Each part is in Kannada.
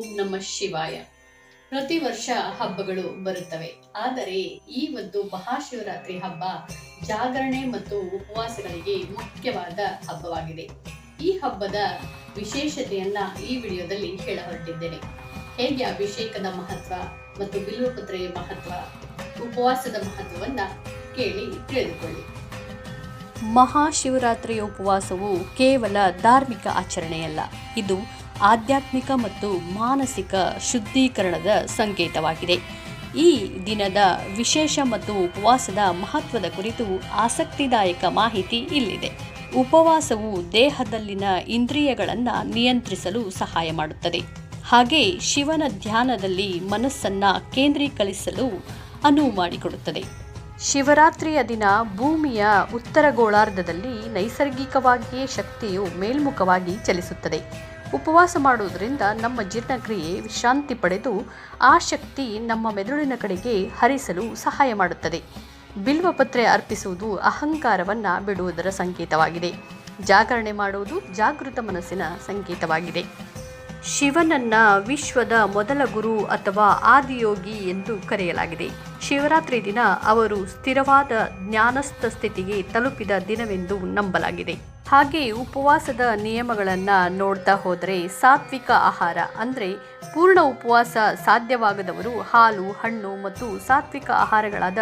ಓಂ ನಮ ಶಿವಾಯ. ಪ್ರತಿ ವರ್ಷ ಹಬ್ಬಗಳು ಬರುತ್ತವೆ. ಆದರೆ ಈ ಒಂದು ಮಹಾಶಿವರಾತ್ರಿ ಹಬ್ಬ ಜಾಗರಣೆ ಮತ್ತು ಉಪವಾಸಗಳಿಗೆ ಮುಖ್ಯವಾದ ಹಬ್ಬವಾಗಿದೆ. ಈ ಹಬ್ಬದ ವಿಶೇಷತೆಯನ್ನ ಈ ವಿಡಿಯೋದಲ್ಲಿ ಹೇಳ ಹೊರಟಿದ್ದೇನೆ ಹೇಗೆ ಅಭಿಷೇಕದ ಮಹತ್ವ ಮತ್ತು ಬಿಲ್ವಪತ್ರೆಯ ಮಹತ್ವ, ಉಪವಾಸದ ಮಹತ್ವವನ್ನ ಕೇಳಿ ತಿಳಿದುಕೊಳ್ಳಿ. ಮಹಾಶಿವರಾತ್ರಿಯ ಉಪವಾಸವು ಕೇವಲ ಧಾರ್ಮಿಕ ಆಚರಣೆಯಲ್ಲ. ಇದು ಆಧ್ಯಾತ್ಮಿಕ ಮತ್ತು ಮಾನಸಿಕ ಶುದ್ಧೀಕರಣದ ಸಂಕೇತವಾಗಿದೆ. ಈ ದಿನದ ವಿಶೇಷ ಮತ್ತು ಉಪವಾಸದ ಮಹತ್ವದ ಕುರಿತು ಆಸಕ್ತಿದಾಯಕ ಮಾಹಿತಿ ಇಲ್ಲಿದೆ. ಉಪವಾಸವು ದೇಹದಲ್ಲಿನ ಇಂದ್ರಿಯಗಳನ್ನು ನಿಯಂತ್ರಿಸಲು ಸಹಾಯ ಮಾಡುತ್ತದೆ. ಹಾಗೆ ಶಿವನ ಧ್ಯಾನದಲ್ಲಿ ಮನಸ್ಸನ್ನು ಕೇಂದ್ರೀಕರಿಸಲು ಅನುವು ಮಾಡಿಕೊಡುತ್ತದೆ. ಶಿವರಾತ್ರಿಯ ದಿನ ಭೂಮಿಯ ಉತ್ತರ ಗೋಳಾರ್ಧದಲ್ಲಿ ನೈಸರ್ಗಿಕವಾಗಿಯೇ ಶಕ್ತಿಯು ಮೇಲ್ಮುಖವಾಗಿ ಚಲಿಸುತ್ತದೆ. ಉಪವಾಸ ಮಾಡುವುದರಿಂದ ನಮ್ಮ ಜೀರ್ಣಕ್ರಿಯೆ ವಿಶ್ರಾಂತಿ ಪಡೆದು ಆ ಶಕ್ತಿ ನಮ್ಮ ಮೆದುಳಿನ ಕಡೆಗೆ ಹರಿಸಲು ಸಹಾಯ ಮಾಡುತ್ತದೆ. ಬಿಲ್ವಪತ್ರೆ ಅರ್ಪಿಸುವುದು ಅಹಂಕಾರವನ್ನು ಬಿಡುವುದರ ಸಂಕೇತವಾಗಿದೆ. ಜಾಗರಣೆ ಮಾಡುವುದು ಜಾಗೃತ ಮನಸ್ಸಿನ ಸಂಕೇತವಾಗಿದೆ. ಶಿವನನ್ನ ವಿಶ್ವದ ಮೊದಲ ಗುರು ಅಥವಾ ಆದಿಯೋಗಿ ಎಂದು ಕರೆಯಲಾಗಿದೆ. ಶಿವರಾತ್ರಿ ದಿನ ಅವರು ಸ್ಥಿರವಾದ ಜ್ಞಾನಸ್ಥ ಸ್ಥಿತಿಗೆ ತಲುಪಿದ ದಿನವೆಂದು ನಂಬಲಾಗಿದೆ. ಹಾಗೆ ಉಪವಾಸದ ನಿಯಮಗಳನ್ನು ನೋಡ್ತಾ ಹೋದರೆ ಸಾತ್ವಿಕ ಆಹಾರ ಅಂದರೆ ಪೂರ್ಣ ಉಪವಾಸ ಸಾಧ್ಯವಾಗದವರು ಹಾಲು, ಹಣ್ಣು ಮತ್ತು ಸಾತ್ವಿಕ ಆಹಾರಗಳಾದ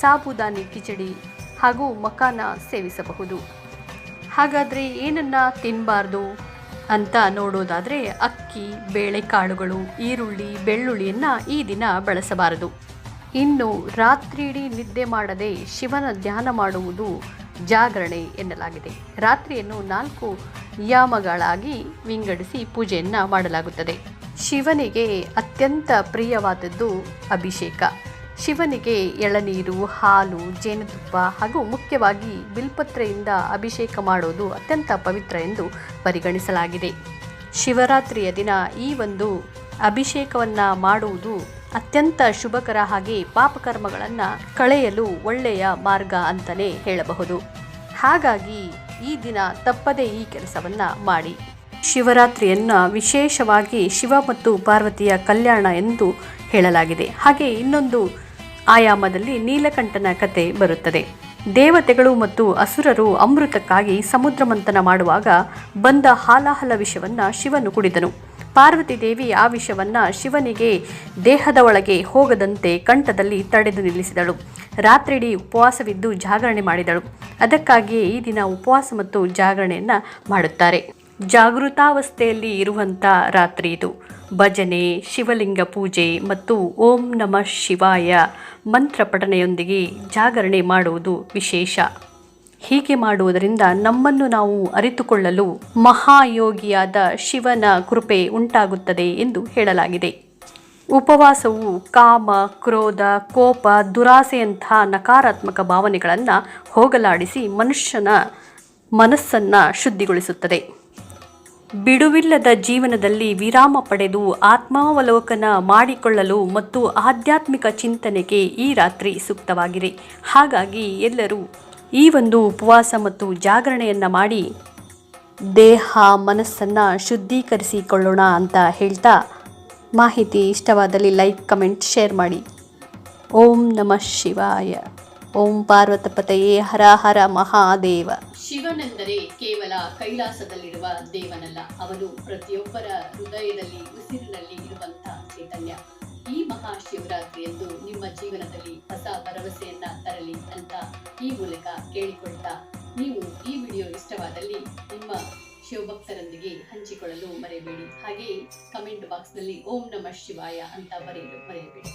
ಸಾಬುದಾನಿ, ಕಿಚಡಿ ಹಾಗೂ ಮಕಾನ ಸೇವಿಸಬಹುದು. ಹಾಗಾದರೆ ಏನನ್ನ ತಿನ್ನಬಾರ್ದು ಅಂತ ನೋಡೋದಾದರೆ ಅಕ್ಕಿ, ಬೇಳೆಕಾಳುಗಳು, ಈರುಳ್ಳಿ, ಬೆಳ್ಳುಳ್ಳಿಯನ್ನು ಈ ದಿನ ಬಳಸಬಾರದು. ಇನ್ನು ರಾತ್ರಿಯಿಡೀ ನಿದ್ದೆ ಮಾಡದೆ ಶಿವನ ಧ್ಯಾನ ಮಾಡುವುದು ಜಾಗರಣೆ ಎನ್ನಲಾಗಿದೆ. ರಾತ್ರಿಯನ್ನು ನಾಲ್ಕು ಯಾಮಗಳಾಗಿ ವಿಂಗಡಿಸಿ ಪೂಜೆಯನ್ನು ಮಾಡಲಾಗುತ್ತದೆ. ಶಿವನಿಗೆ ಅತ್ಯಂತ ಪ್ರಿಯವಾದದ್ದು ಅಭಿಷೇಕ. ಶಿವನಿಗೆ ಎಳನೀರು, ಹಾಲು, ಜೇನುತುಪ್ಪ ಹಾಗೂ ಮುಖ್ಯವಾಗಿ ಬಿಲ್ಪತ್ರೆಯಿಂದ ಅಭಿಷೇಕ ಮಾಡೋದು ಅತ್ಯಂತ ಪವಿತ್ರ ಎಂದು ಪರಿಗಣಿಸಲಾಗಿದೆ. ಶಿವರಾತ್ರಿಯ ದಿನ ಈ ಒಂದು ಅಭಿಷೇಕವನ್ನು ಮಾಡುವುದು ಅತ್ಯಂತ ಶುಭಕರ ಹಾಗೆ ಪಾಪಕರ್ಮಗಳನ್ನು ಕಳೆಯಲು ಒಳ್ಳೆಯ ಮಾರ್ಗ ಅಂತಲೇ ಹೇಳಬಹುದು. ಹಾಗಾಗಿ ಈ ದಿನ ತಪ್ಪದೇ ಈ ಕೆಲಸವನ್ನು ಮಾಡಿ. ಶಿವರಾತ್ರಿಯನ್ನು ವಿಶೇಷವಾಗಿ ಶಿವ ಮತ್ತು ಪಾರ್ವತಿಯ ಕಲ್ಯಾಣ ಎಂದು ಹೇಳಲಾಗಿದೆ. ಹಾಗೆ ಇನ್ನೊಂದು ಆಯಾಮದಲ್ಲಿ ನೀಲಕಂಠನ ಕತೆ ಬರುತ್ತದೆ. ದೇವತೆಗಳು ಮತ್ತು ಅಸುರರು ಅಮೃತಕ್ಕಾಗಿ ಸಮುದ್ರ ಮಂಥನ ಮಾಡುವಾಗ ಬಂದ ಹಾಲಾಹಲ ವಿಷವನ್ನು ಶಿವನು ಕುಡಿದನು. ಪಾರ್ವತಿ ದೇವಿ ಆ ವಿಷವನ್ನು ಶಿವನಿಗೆ ದೇಹದ ಒಳಗೆ ಹೋಗದಂತೆ ಕಂಠದಲ್ಲಿ ತಡೆದು ನಿಲ್ಲಿಸಿದಳು. ರಾತ್ರಿಡೀ ಉಪವಾಸವಿದ್ದು ಜಾಗರಣೆ ಮಾಡಿದಳು. ಅದಕ್ಕಾಗಿಯೇ ಈ ದಿನ ಉಪವಾಸ ಮತ್ತು ಜಾಗರಣೆಯನ್ನು ಮಾಡುತ್ತಾರೆ. ಜಾಗೃತಾವಸ್ಥೆಯಲ್ಲಿ ಇರುವಂಥ ರಾತ್ರಿ ಇದು. ಭಜನೆ, ಶಿವಲಿಂಗ ಪೂಜೆ ಮತ್ತು ಓಂ ನಮಃ ಶಿವಾಯ ಮಂತ್ರ ಪಠನೆಯೊಂದಿಗೆ ಜಾಗರಣೆ ಮಾಡುವುದು ವಿಶೇಷ. ಹೀಗೆ ಮಾಡುವುದರಿಂದ ನಮ್ಮನ್ನು ನಾವು ಅರಿತುಕೊಳ್ಳಲು ಮಹಾಯೋಗಿಯಾದ ಶಿವನ ಕೃಪೆ ಉಂಟಾಗುತ್ತದೆ ಎಂದು ಹೇಳಲಾಗಿದೆ. ಉಪವಾಸವು ಕಾಮ, ಕ್ರೋಧ, ಕೋಪ, ದುರಾಸೆಯಂತಹ ನಕಾರಾತ್ಮಕ ಭಾವನೆಗಳನ್ನು ಹೋಗಲಾಡಿಸಿ ಮನುಷ್ಯನ ಮನಸ್ಸನ್ನು ಶುದ್ಧಿಗೊಳಿಸುತ್ತದೆ. ಬಿಡುವಿಲ್ಲದ ಜೀವನದಲ್ಲಿ ವಿರಾಮ ಪಡೆದು ಆತ್ಮಾವಲೋಕನ ಮಾಡಿಕೊಳ್ಳಲು ಮತ್ತು ಆಧ್ಯಾತ್ಮಿಕ ಚಿಂತನೆಗೆ ಈ ರಾತ್ರಿ ಸೂಕ್ತವಾಗಿದೆ. ಹಾಗಾಗಿ ಎಲ್ಲರೂ ಈ ಒಂದು ಉಪವಾಸ ಮತ್ತು ಜಾಗರಣೆಯನ್ನು ಮಾಡಿ ದೇಹ ಮನಸ್ಸನ್ನು ಶುದ್ಧೀಕರಿಸಿಕೊಳ್ಳೋಣ ಅಂತ ಹೇಳ್ತಾ ಮಾಹಿತಿ ಇಷ್ಟವಾದಲ್ಲಿ ಲೈಕ್, ಕಮೆಂಟ್, ಶೇರ್ ಮಾಡಿ. ಓಂ ನಮಃ ಶಿವಾಯ. ಓಂ ಪಾರ್ವತಪತಯೇ, ಹರ ಹರ ಮಹಾದೇವ. ಶಿವನೆಂದರೆ ಕೇವಲ ಕೈಲಾಸದಲ್ಲಿರುವ ದೇವನಲ್ಲ, ಅವನು ಪ್ರತಿಯೊಬ್ಬರ ಹೃದಯದಲ್ಲಿ, ಉಸಿರಿನಲ್ಲಿ ಇರುವಂತಹ ಚೈತನ್ಯ. ಈ ಮಹಾಶಿವರಾತ್ರಿಯಂದು ನಿಮ್ಮ ಜೀವನದಲ್ಲಿ ಹೊಸ ಭರವಸೆಯನ್ನ ತರಲಿ ಅಂತ ಈ ಮೂಲಕ ಕೇಳಿಕೊಳ್ತಾ ನೀವು ಈ ವಿಡಿಯೋ ಇಷ್ಟವಾದಲ್ಲಿ ನಿಮ್ಮ ಶಿವಭಕ್ತರೊಂದಿಗೆ ಹಂಚಿಕೊಳ್ಳಲು ಮರೆಯಬೇಡಿ. ಹಾಗೆಯೇ ಕಮೆಂಟ್ ಬಾಕ್ಸ್ನಲ್ಲಿ ಓಂ ನಮಃ ಶಿವಾಯ ಅಂತ ಬರೆಯಲು ಮರೆಯಬೇಡಿ.